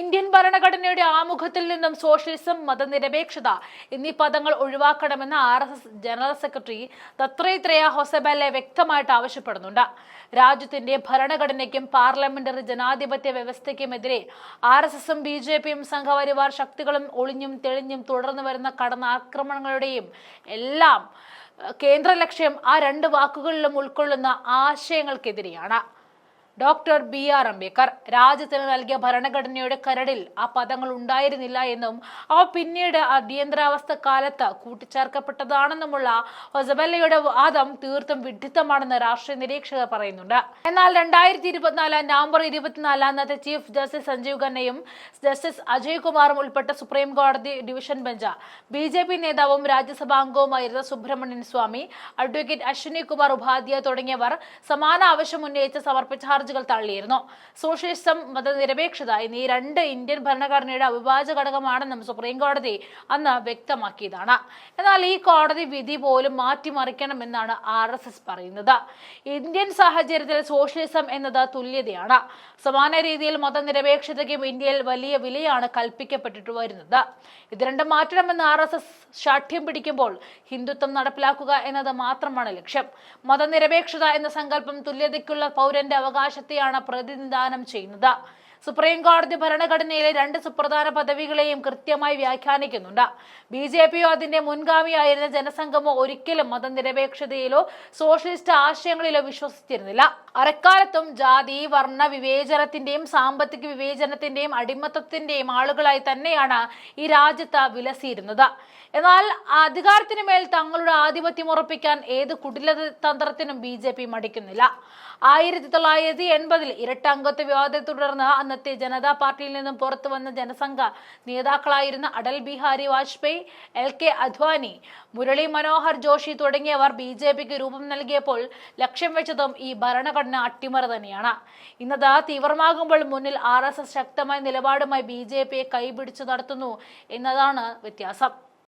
Indian ഭരണഘടനയുടെ ആമുഖത്തിൽ നിന്നും സോഷ്യലിസം മതനിരപേക്ഷത എന്നീ പദങ്ങൾ ഒഴിവാക്കണമെന്ന് R S S general secretary Dattatreya Hosabale വ്യക്തമായിട്ട് ആവശ്യപ്പെടുന്നുണ്ട്. രാജ്യത്തിന്റെ ഭരണഘടനയ്ക്കും പാർലമെന്ററി ജനാധിപത്യ വ്യവസ്ഥയ്ക്കുമെതിരെ ആർ എസ് എസും ബി ജെ പിയും സംഘപരിവാർ ശക്തികളും ഒളിഞ്ഞും തെളിഞ്ഞും തുടർന്നു വരുന്ന കടന്നാക്രമണങ്ങളുടെയും എല്ലാം കേന്ദ്ര ലക്ഷ്യം ആ രണ്ട് വാക്കുകളിലും ഉൾക്കൊള്ളുന്ന ആശയങ്ങൾക്കെതിരെയാണ്. Doctor B R Ambedkar. രാജ്യത്തിന് നൽകിയ ഭരണഘടനയുടെ കരടിൽ ആ പദങ്ങൾ ഉണ്ടായിരുന്നില്ല എന്നും അവ പിന്നീട് അടിയന്തരാവസ്ഥ കാലത്ത് കൂട്ടിച്ചേർക്കപ്പെട്ടതാണെന്നുമുള്ള ഹൊസബല്ലയുടെ വാദം തീർത്തും വിഡ്ഢിത്തമാണെന്ന് രാഷ്ട്രീയ നിരീക്ഷകർ പറയുന്നുണ്ട്. എന്നാൽ രണ്ടായിരത്തി ഇരുപത്തിനാല് നവംബർ ഇരുപത്തിനാല് അന്നത്തെ ചീഫ് ജസ്റ്റിസ് സഞ്ജീവ് ഖന്നയും ജസ്റ്റിസ് അജയ് കുമാറും ഉൾപ്പെട്ട സുപ്രീം കോടതി division bench B J P നേതാവും രാജ്യസഭാ അംഗവുമായിരുന്ന സുബ്രഹ്മണ്യൻ സ്വാമി അഡ്വക്കേറ്റ് അശ്വിനി കുമാർ ഉപാധ്യായ തുടങ്ങിയവർ സമാന ആവശ്യം ഉന്നയിച്ച് സമർപ്പിച്ച ഹർജികൾ തള്ളിയിരുന്നു. സോഷ്യലിസം മതനിരപേക്ഷത എന്നീ രണ്ട് ഇന്ത്യൻ ഭരണഘടനയുടെ അവിഭാജ്യ ഘടകമാണെന്നും സുപ്രീം കോടതി അന്ന് വ്യക്തമാക്കിയതാണ്. എന്നാൽ ഈ കോടതി വിധി പോലും മാറ്റിമറിക്കണമെന്നാണ് ആർ എസ് എസ് പറയുന്നത്. ഇന്ത്യൻ സാഹചര്യത്തിൽ സോഷ്യലിസം എന്നത് തുല്യതയാണ്. സമാന രീതിയിൽ മതനിരപേക്ഷതയ്ക്കും ഇന്ത്യയിൽ വലിയ വിലയാണ് കൽപ്പിക്കപ്പെട്ടിട്ട് വരുന്നത്. ഇത് രണ്ടും മാറ്റണമെന്ന് ആർ എസ് എസ് ശാഠ്യം പിടിക്കുമ്പോൾ ഹിന്ദുത്വം നടപ്പിലാക്കുക എന്നത് മാത്രമാണ് ലക്ഷ്യം. മതനിരപേക്ഷത എന്ന സങ്കല്പം തുല്യതയ്ക്കുള്ള പൗരന്റെ അവകാശത്തെയാണ് പ്രതിനിധാനം ചെയ്യുന്നത്. സുപ്രീം കോടതി ഭരണഘടനയിലെ രണ്ട് സുപ്രധാന പദവികളെയും കൃത്യമായി വ്യാഖ്യാനിക്കുന്നുണ്ട്. ബി ജെ പിയോ അതിന്റെ മുൻഗാമിയായിരുന്ന ജനസംഘമോ ഒരിക്കലും മതനിരപേക്ഷതയിലോ സോഷ്യലിസ്റ്റ് ആശയങ്ങളിലോ വിശ്വസിച്ചിരുന്നില്ല. അരക്കാലത്തും ജാതി വർണ വിവേചനത്തിന്റെയും സാമ്പത്തിക വിവേചനത്തിന്റെയും അടിമത്തത്തിന്റെയും ആളുകളായി തന്നെയാണ് ഈ രാജ്യത്ത് വിലസിയിരുന്നത്. എന്നാൽ അധികാരത്തിന് മേൽ തങ്ങളുടെ ആധിപത്യം ഉറപ്പിക്കാൻ ഏത് കുടില തന്ത്രത്തിനും ബി ജെ പി മടിക്കുന്നില്ല. ആയിരത്തി തൊള്ളായിരത്തി എൺപതിൽ ഇരട്ട അംഗത്വ വിവാദത്തെ തുടർന്ന് അന്നത്തെ ജനതാ പാർട്ടിയിൽ നിന്നും പുറത്തു വന്ന ജനസംഘ നേതാക്കളായിരുന്ന അടൽ ബിഹാരി വാജ്പേയി എൽ കെ അദ്വാനി മുരളി മനോഹർ ജോഷി തുടങ്ങിയവർ ബി ജെ പിക്ക് രൂപം നൽകിയപ്പോൾ ലക്ഷ്യം വെച്ചതും ഈ ഭരണഘടന അട്ടിമറി തന്നെയാണ്. ഇന്നത് തീവ്രമാകുമ്പോൾ മുന്നിൽ ആർ എസ് എസ് ശക്തമായ നിലപാടുമായി ബി ജെ പിയെ കൈപിടിച്ചു നടത്തുന്നു എന്നതാണ് വ്യത്യാസം.